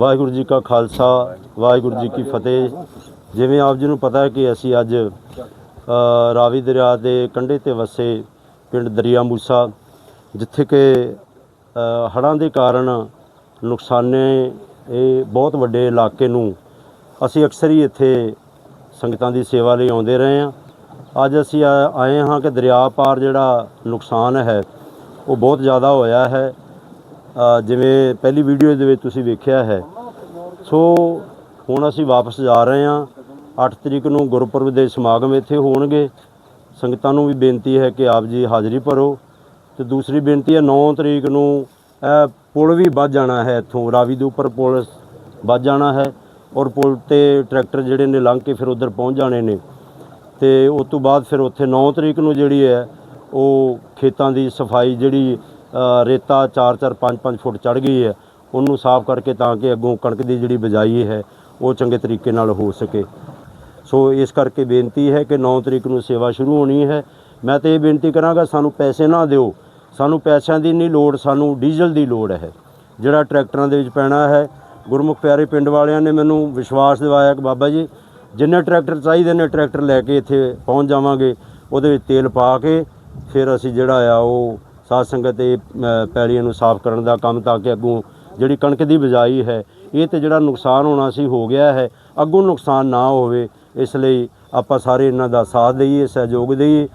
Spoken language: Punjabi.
ਵਾਹਿਗੁਰੂ ਜੀ ਕਾ ਖਾਲਸਾ ਵਾਹਿਗੁਰੂ ਜੀ ਕੀ ਫਤਿਹ। ਜਿਵੇਂ ਆਪ ਜੀ ਨੂੰ ਪਤਾ ਹੈ ਕਿ ਅਸੀਂ ਅੱਜ ਰਾਵੀ ਦਰਿਆ ਦੇ ਕੰਢੇ ਤੇ ਵਸੇ ਪਿੰਡ ਦਰਿਆ ਮੂਸਾ ਜਿੱਥੇ ਕਿ ਅ, ਹੜ੍ਹਾਂ ਦੇ ਕਾਰਨ ਨੁਕਸਾਨੇ ਇਹ ਬਹੁਤ ਵੱਡੇ ਇਲਾਕੇ ਨੂੰ ਅਸੀਂ ਅਕਸਰ ਹੀ ਇੱਥੇ ਸੰਗਤਾਂ ਦੀ ਸੇਵਾ ਲਈ ਆਉਂਦੇ ਰਹੇ ਹਾਂ। ਅੱਜ ਅਸੀਂ ਆ- ਆਏ ਹਾਂ ਕਿ ਦਰਿਆ ਪਾਰ ਜਿਹੜਾ ਨੁਕਸਾਨ ਹੈ ਉਹ ਬਹੁਤ ਜ਼ਿਆਦਾ ਹੋਇਆ ਹੈ। ਜਿਵੇਂ ਪਹਿਲੀ ਵੀਡੀਓ ਦੇ ਵਿੱਚ ਤੁਸੀਂ ਵੇਖਿਆ ਹੈ। ਸੋ ਹੁਣ ਅਸੀਂ ਵਾਪਸ ਜਾ ਰਹੇ ਹਾਂ। 8 ਤਰੀਕ ਨੂੰ ਗੁਰਪੁਰਬ ਦੇ ਸਮਾਗਮ ਇੱਥੇ ਹੋਣਗੇ। ਸੰਗਤਾਂ ਨੂੰ ਵੀ ਬੇਨਤੀ ਹੈ ਕਿ ਆਪ ਜੀ ਹਾਜ਼ਰੀ ਭਰੋ। ਤੇ ਦੂਸਰੀ ਬੇਨਤੀ ਹੈ 9 ਤਰੀਕ ਨੂੰ ਪੁਲ ਵੀ ਵੱਧ ਜਾਣਾ ਹੈ ਇੱਥੋਂ। ਰਾਵੀ ਦੇ ਉੱਪਰ ਪੁਲ ਵੱਧ ਜਾਣਾ ਹੈ ਔਰ ਪੁਲ ਤੇ ਟਰੈਕਟਰ ਜਿਹੜੇ ਨੇ ਲੰਘ ਕੇ ਫਿਰ ਉਧਰ ਪਹੁੰਚ ਜਾਣੇ ਨੇ। ਤੇ ਉਸ ਤੋਂ ਬਾਅਦ ਫਿਰ ਉੱਥੇ 9 ਤਰੀਕ ਨੂੰ ਜਿਹੜੀ ਹੈ, ਉਹ ਖੇਤਾਂ ਦੀ ਸਫ਼ਾਈ ਜਿਹੜੀ ਰੇਤਾ 4-4 5-5 ਫੁੱਟ ਚੜ ਗਈ ਹੈ। ਉਹਨੂੰ ਸਾਫ਼ ਕਰਕੇ ਤਾਂ ਕਿ ਅੱਗੋਂ ਕਣਕ ਦੀ ਜਿਹੜੀ ਬਿਜਾਈ ਹੈ, ਉਹ ਚੰਗੇ ਤਰੀਕੇ ਨਾਲ ਹੋ ਸਕੇ। ਸੋ ਇਸ ਕਰਕੇ ਬੇਨਤੀ ਹੈ ਕਿ 9 ਤਰੀਕ ਨੂੰ ਸੇਵਾ ਸ਼ੁਰੂ ਹੋਣੀ ਹੈ। ਮੈਂ ਤੇ ਇਹ ਬੇਨਤੀ ਕਰਾਂਗਾ, ਸਾਨੂੰ ਪੈਸੇ ਨਾ ਦਿਓ। ਸਾਨੂੰ ਪੈਸਿਆਂ ਦੀ ਨਹੀਂ ਲੋੜ, ਸਾਨੂੰ ਡੀਜ਼ਲ ਦੀ ਲੋੜ ਹੈ। ਜਿਹੜਾ ਟਰੈਕਟਰਾਂ ਦੇ ਵਿੱਚ ਪੈਣਾ ਹੈ, ਗੁਰਮੁਖ ਪਿਆਰੇ ਪਿੰਡ ਵਾਲਿਆਂ ਨੇ ਮੈਨੂੰ ਵਿਸ਼ਵਾਸ ਦਿਵਾਇਆ ਕਿ ਬਾਬਾ ਜੀ, ਜਿੰਨੇ ਟਰੈਕਟਰ ਚਾਹੀਦੇ ਨੇ, ਟਰੈਕਟਰ ਲੈ ਕੇ ਇੱਥੇ ਪਹੁੰਚ ਜਾਵਾਂਗੇ। ਉਹਦੇ ਵਿੱਚ ਤੇਲ ਪਾ ਕੇ ਫਿਰ ਅਸੀਂ ਜਿਹੜਾ ਆ, ਉਹ ਸਾਧ ਸੰਗਤ ਤੇ ਅ, ਪੈਲੀਆਂ ਨੂੰ ਸਾਫ਼ ਕਰਨ ਦਾ ਕੰਮ ਤਾਂ ਕਿ ਅੱਗੋਂ ਜਿਹੜੀ ਕਣਕ ਦੀ ਬਿਜਾਈ ਹੈ ਇਹ ਤੇ ਜਿਹੜਾ ਨੁਕਸਾਨ ਹੋਣਾ ਸੀ ਹੋ ਗਿਆ ਹੈ ਅੱਗੋਂ ਨੁਕਸਾਨ ਨਾ ਹੋਵੇ ਇਸ ਲਈ ਆਪਾਂ ਸਾਰੇ ਇਹਨਾਂ ਦਾ ਸਾਥ ਦਈਏ ਸਹਿਯੋਗ ਦਈਏ।